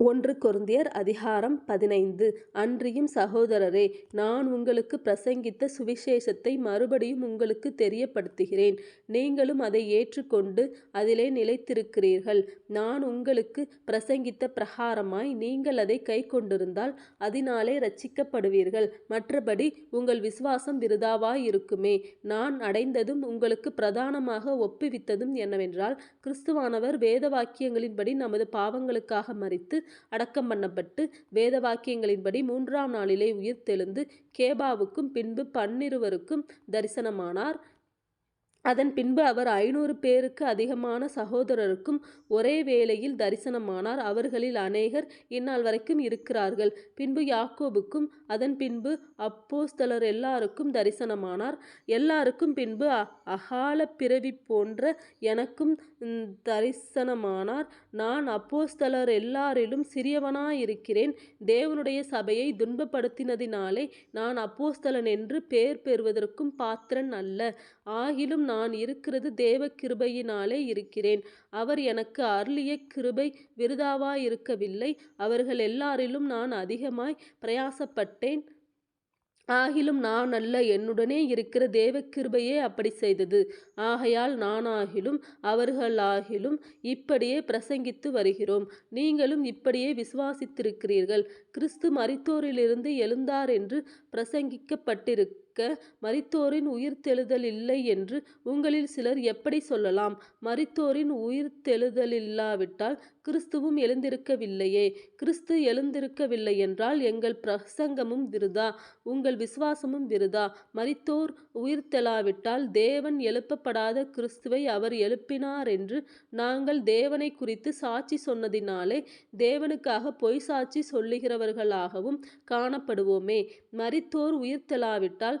ஒன்று கொருந்தியர் அதிகாரம் பதினைந்து. அன்றியும் சகோதரரே நான் உங்களுக்கு பிரசங்கித்த சுவிசேஷத்தை மறுபடியும் உங்களுக்கு தெரியப்படுத்துகிறேன். நீங்களும் அதை ஏற்றுக்கொண்டு அதிலே நிலைத்திருக்கிறீர்கள். நான் உங்களுக்கு பிரசங்கித்த பிரகாரமாய் நீங்கள் அதை கைக்கொண்டிருந்தால் அதனாலே ரட்சிக்கப்படுவீர்கள் மற்றபடி உங்கள் விசுவாசம் விருதாவாயிருக்குமே. நான் அடைந்ததும் உங்களுக்கு பிரதானமாக ஒப்புவித்ததும் என்னவென்றால் கிறிஸ்துவானவர் வேத வாக்கியங்களின்படி நமது பாவங்களுக்காக மறித்து அடக்கம் பண்ணப்பட்டு வேத வாக்கியங்களின்படி மூன்றாம் நாளிலே உயிர்த்தெழுந்து கேபாவுக்கும் பின்பு பன்னிருவருக்கும் தரிசனமானார். அதன் பின்பு அவர் ஐநூறு பேருக்கு அதிகமான சகோதரருக்கும் ஒரே வேளையில் தரிசனமானார். அவர்களில் அநேகர் இந்நாள் வரைக்கும் இருக்கிறார்கள். பின்பு யாக்கோபுக்கும் அதன் பின்பு அப்போஸ்தலர் எல்லாருக்கும் தரிசனமானார். எல்லாருக்கும் பின்பு அகால பிறவி போன்ற எனக்கும் தரிசனமானார். நான் அப்போஸ்தலர் எல்லாரிலும் சிறியவனாயிருக்கிறேன். தேவனுடைய சபையை துன்பப்படுத்தினதினாலே நான் அப்போஸ்தலன் என்று பேர் பெறுவதற்கும் பாத்திரன் அல்ல. ஆகிலும் நான் இருக்கிறது தேவ கிருபையினாலே இருக்கிறேன். அவர் எனக்கு அருளிய கிருபை விருதாவாயிருக்கவில்லை. அவர்கள் எல்லாரிலும் நான் அதிகமாய் பிரயாசப்பட்டேன். ஆகிலும் நான் அல்ல என்னுடனே இருக்கிற தேவக்கிருபையே அப்படி செய்தது. ஆகையால் நானாகிலும் அவர்களாகிலும் இப்படியே பிரசங்கித்து வருகிறோம். நீங்களும் இப்படியே விசுவாசித்திருக்கிறீர்கள். கிறிஸ்து மரித்தோரிலிருந்து எழுந்தார் என்று பிரசங்கிக்கப்பட்டிருக்க மரித்தோரின் உயிர்த்தெழுதல் இல்லை என்று உங்களில் சிலர் எப்படி சொல்லலாம்? மரித்தோரின் உயிர்த்தெழுதலில்லாவிட்டால் கிறிஸ்துவும் எழுந்திருக்கவில்லையே. கிறிஸ்து எழுந்திருக்கவில்லை என்றால் எங்கள் பிரசங்கமும் விருதா? உங்கள் விசுவாசமும் விருதா? மரித்தோர் உயிர்த்தெழாவிட்டால் தேவன் எழுப்பப்படாத கிறிஸ்துவை அவர் எழுப்பினார் என்று நாங்கள் தேவனை குறித்து சாட்சி சொன்னதினாலே தேவனுக்காக பொய் சாட்சி சொல்லுகிறவர்களாகவும் காணப்படுவோமே. மரித்தோர் உயிர்த்தெழாவிட்டால்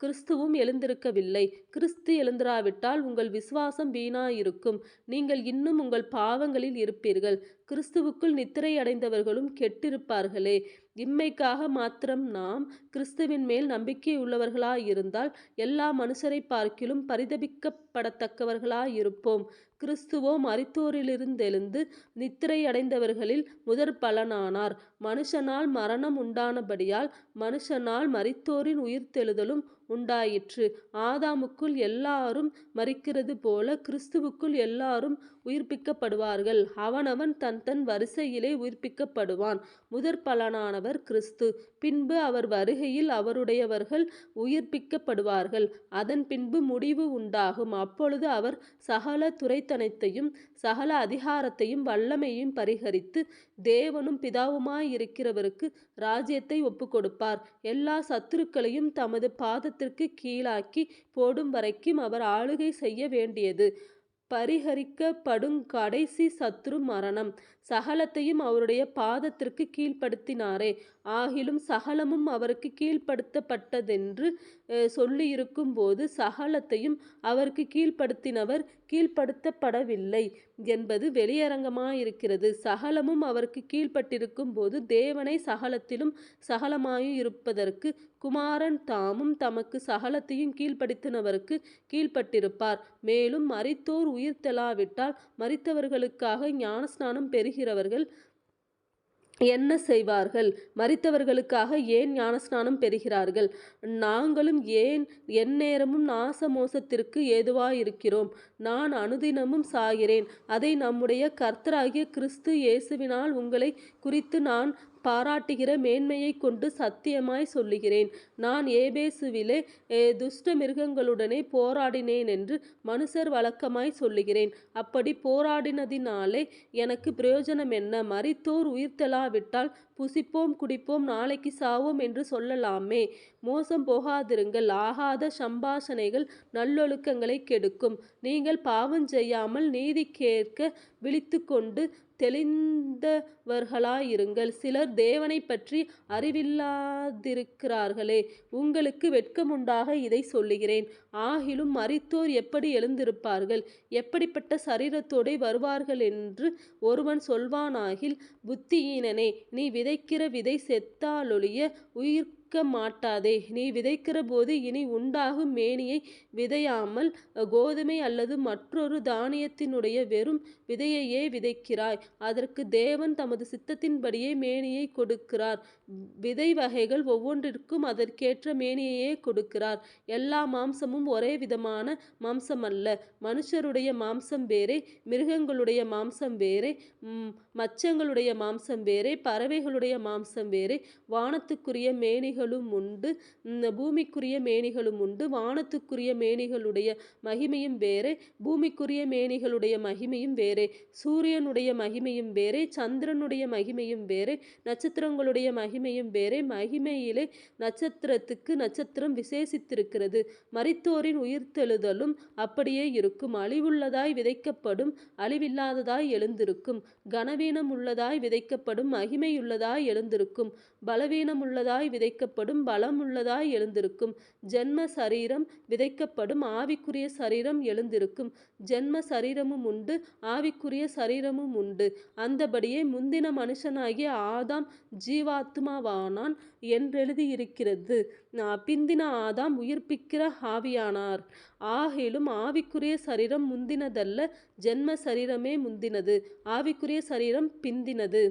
கிறிஸ்துவும் எழுந்திருக்கவில்லை. கிறிஸ்து எழுந்திராவிட்டால் உங்கள் விசுவாசம் வீணாயிருக்கும். நீங்கள் இன்னும் உங்கள் பாவங்களில் இருப்பீர்கள். கிறிஸ்துவுக்குள் நித்திரை அடைந்தவர்களும் கெட்டிருப்பார்களே. இம்மைக்காக மாத்திரம் நாம் கிறிஸ்துவின் மேல் நம்பிக்கை உள்ளவர்களாயிருந்தால் எல்லா மனுஷரை பார்க்கிலும் பரிதபிக்கப்படத்தக்கவர்களாயிருப்போம். கிறிஸ்துவோ மரித்தோரிலிருந்தெழுந்து நித்திரை அடைந்தவர்களில் முதற் பலனானார். மனுஷனால் மரணம் உண்டானபடியால் மனுஷனால் மரித்தோரின் உயிர்த்தெழுதலும் உண்டாயிற்று. ஆதாமுக்குள் எல்லாரும் மறிக்கிறது போல கிறிஸ்துவுக்குள் எல்லாரும் உயிர்ப்பிக்கப்படுவார்கள். அவனவன் தன் தன் வரிசையிலே உயிர்ப்பிக்கப்படுவான். முதற் பலனானவர் கிறிஸ்து. பின்பு அவர் வருகையில் அவருடையவர்கள் உயிர்ப்பிக்கப்படுவார்கள். அதன் பின்பு முடிவு உண்டாகும். அப்பொழுது அவர் சகல துரைத்தனத்தையும் சகல அதிகாரத்தையும் வல்லமையும் பரிகரித்து தேவனும் பிதாவுமாயிருக்கிறவருக்கு ராஜ்யத்தை ஒப்புக்கொடுப்பார். எல்லா சத்துருக்களையும் தமது பாதத்திற்கு கீழாக்கி போடும் வரைக்கும் அவர் ஆளுகை செய்ய வேண்டியது. பரிகரிக்கப்படும் கடைசி சத்ரு மரணம். சகலத்தையும் அவருடைய பாதத்திற்கு கீழ்ப்படுத்தினாரே. ஆகிலும் சகலமும் அவருக்கு கீழ்ப்படுத்தப்பட்டதென்று சொல்லியிருக்கும் போது சகலத்தையும் அவருக்கு கீழ்ப்படுத்தினவர் கீழ்ப்படுத்தப்படவில்லை என்பது வெளியரங்கமாயிருக்கிறது. சகலமும் அவருக்கு கீழ்ப்பட்டிருக்கும் போது தேவனை சகலத்திலும் சகலமாயும் இருப்பதற்கு குமாரன் தாமும் தமக்கு சகலத்தையும் கீழ்ப்படுத்தினவருக்கு கீழ்ப்பட்டிருப்பார். மேலும் மறித்தோர் உயிர்த்தெழாவிட்டால் மறித்தவர்களுக்காக ஞானஸ்நானம் பெறுகிறவர்கள் என்ன செய்வார்கள்? மறித்தவர்களுக்காக ஏன் ஞானஸ்நானம் பெறுகிறார்கள்? நாங்களும் ஏன் எந்நேரமும் நாச மோசத்திற்கு ஏதுவாயிருக்கிறோம்? நான் அனுதினமும் சாகிறேன். அதை நம்முடைய கர்த்தராகிய கிறிஸ்து இயேசுவினால் உங்களை குறித்து நான் பாராட்டுகிற மேன்மையை கொண்டு சத்தியமாய் சொல்லுகிறேன். நான் ஏபேசுவிலே துஷ்ட மிருகங்களுடனே போராடினேன் என்று மனுஷர் வழக்கமாய் சொல்லுகிறேன். அப்படி போராடினதினாலே எனக்கு பிரயோஜனம் என்ன? மறித்தோர் உயிர்த்தெழாவிட்டால் புசிப்போம் குடிப்போம் நாளைக்கு சாவோம் என்று சொல்லலாமே. மோசம் போகாதிருங்கள். ஆகாத சம்பாஷணைகள் நல்லொழுக்கங்களை கெடுக்கும். நீங்கள் பாவம் செய்யாமல் நீதி கேட்க விழித்து கொண்டு தெளிந்தவர்களாயிருங்கள். சிலர் தேவனை பற்றி அறிவில்லாதிருக்கிறார்களே உங்களுக்கு வெட்கமுண்டாக இதை சொல்லுகிறேன். ஆகிலும் மறித்தோர் எப்படி எழுந்திருப்பார்கள்? எப்படிப்பட்ட சரீரத்தோடே வருவார்கள் என்று ஒருவன் சொல்வானாகில் புத்தியீனனே நீ விதைக்கிற விதை செத்தாலொழிய உயிர் மாட்டாதே. நீ விதைக்கிற போது இனி உண்டாகும் மேனியை விதையாமல் கோதுமை அல்லது மற்றொரு தானியத்தினுடைய வெறும் விதையையே விதைக்கிறாய். அதற்கு தேவன் தமது சித்தத்தின்படியே மேனியை கொடுக்கிறார். விதை வகைகள் ஒவ்வொன்றிற்கும் அதற்கேற்ற மேனியையே கொடுக்கிறார். எல்லா மாம்சமும் ஒரே விதமான மாம்சமல்ல. மனுஷருடைய மாம்சம் வேறே மிருகங்களுடைய மாம்சம் வேறே மச்சங்களுடைய மாம்சம் வேறே பறவைகளுடைய மாம்சம் வேறே வானத்துக்குரிய மேனிகள் மேனிகளும் உண்டு. பூமிக்குரிய மேனிகளும் உண்டு. வானத்துக்குரிய மேனிகளுடைய மகிமையும் வேறே. பூமிக்குரிய மேனிகளுடைய மகிமையும் வேறே. சூரியனுடைய மகிமையும் வேறே. சந்திரனுடைய மகிமையும் வேறே. நட்சத்திரங்களுடைய மகிமையும் வேறே. மகிமையிலே நட்சத்திரத்துக்கு நட்சத்திரம் விசேஷித்திருக்கிறது. மரித்தோரின் உயிர்த்தெழுதலும் அப்படியே இருக்கும். அழிவுள்ளதாய் விதைக்கப்படும். அழிவில்லாததாய் எழுந்திருக்கும். கனவீனம் உள்ளதாய் விதைக்கப்படும். மகிமையுள்ளதாய் எழுந்திருக்கும். பலவீனம் உள்ளதாய் விதைக்கப்படும் பலம் உள்ளதாய் எழுந்திருக்கும். ஜென்ம சரீரம் விதைக்கப்படும் ஆவிக்குரிய சரீரம் எழுந்திருக்கும். ஜென்ம சரீரமும் உண்டு ஆவிக்குரிய சரீரமும் உண்டு. அந்தபடியே முந்தின மனுஷனாகிய ஆதாம் ஜீவாத்மாவானான் என்றெழுதியிருக்கிறது. பிந்தின ஆதாம் உயிர்ப்பிக்கிற ஆவியானார். ஆகிலும் ஆவிக்குரிய சரீரம் முந்தினதல்ல ஜென்ம சரீரமே முந்தினது. ஆவிக்குரிய சரீரம் பிந்தினது.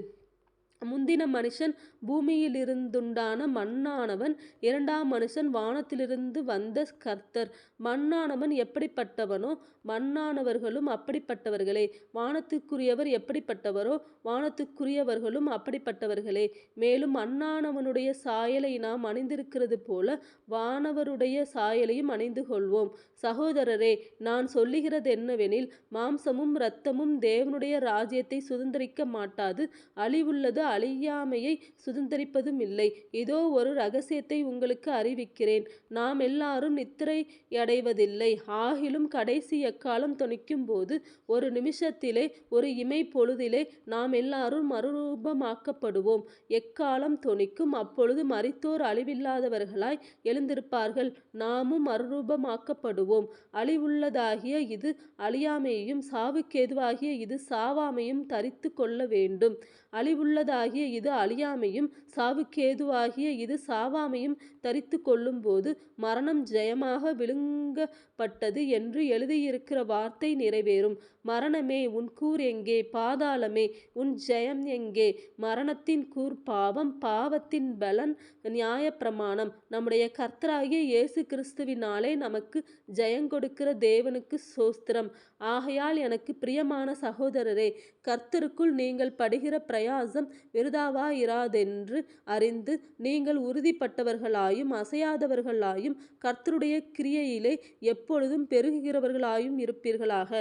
முந்தின மனுஷன் பூமியிலிருந்துண்டான மண்ணானவன் இரண்டாம் மனுஷன் வானத்திலிருந்து வந்த கர்த்தர். மண்ணானவன் எப்படிப்பட்டவனோ மண்ணானவர்களும் அப்படிப்பட்டவர்களே. வானத்துக்குரியவர் எப்படிப்பட்டவரோ வானத்துக்குரியவர்களும் அப்படிப்பட்டவர்களே. மேலும் மண்ணானவனுடைய சாயலை நாம் அணிந்திருக்கிறது போல வானவருடைய சாயலையும் அணிந்து கொள்வோம். சகோதரரே நான் சொல்லுகிறது என்னவெனில் மாம்சமும் இரத்தமும் தேவனுடைய ராஜ்யத்தை சுதந்திரிக்க மாட்டாது அழிவுள்ளது அழியாமையை சுதந்திரிப்பதும் இல்லை இதோ ஒரு ரகசியத்தை உங்களுக்கு அறிவிக்கிறேன். நாம் எல்லாரும் நித்திரை அடைவதில்லை ஆகிலும் கடைசி எக்காலம் துணிக்கும் போது ஒரு நிமிஷத்திலே ஒரு இமை பொழுதிலே நாம் எல்லாரும் மறுரூபமாக்கப்படுவோம். எக்காலம் துணிக்கும் அப்பொழுது மறித்தோர் அழிவில்லாதவர்களாய் எழுந்திருப்பார்கள். நாமும் மறுரூபமாக்கப்படுவோம். அழிவுள்ளதாகிய இது அழியாமையையும் சாவுக்கேதுவாகிய இது சாவாமையும் தரித்து கொள்ள வேண்டும் ஆகிய இது அழியாமையும் சாவுக்கேதுவாகிய இது சாவாமையும் தரித்து கொள்ளும்போது மரணம் ஜெயமாக விழுங்கப்பட்டது என்று எழுதியிருக்கிற வார்த்தை நிறைவேறும். மரணமே உன் கூர் எங்கே? பாதாளமே உன் ஜெயம் எங்கே? மரணத்தின் கூர் பாவம் பாவத்தின் பலன் நியாயப்பிரமாணம். நம்முடைய கர்த்தராகிய இயேசு கிறிஸ்துவினாலே நமக்கு ஜெயங்கொடுக்கிற தேவனுக்கு சோஸ்திரம். ஆகையால் எனக்கு பிரியமான சகோதரரே கர்த்தருக்குள் நீங்கள் படுகிற பிரயாசம் விருதாவாயிராதென்று அறிந்து நீங்கள் உறுதிப்பட்டவர்களாயும் அசையாதவர்களாயும் கர்த்தருடைய கிரியையிலே எப்பொழுதும் பெருகுகிறவர்களாயும் இருப்பீர்களாக.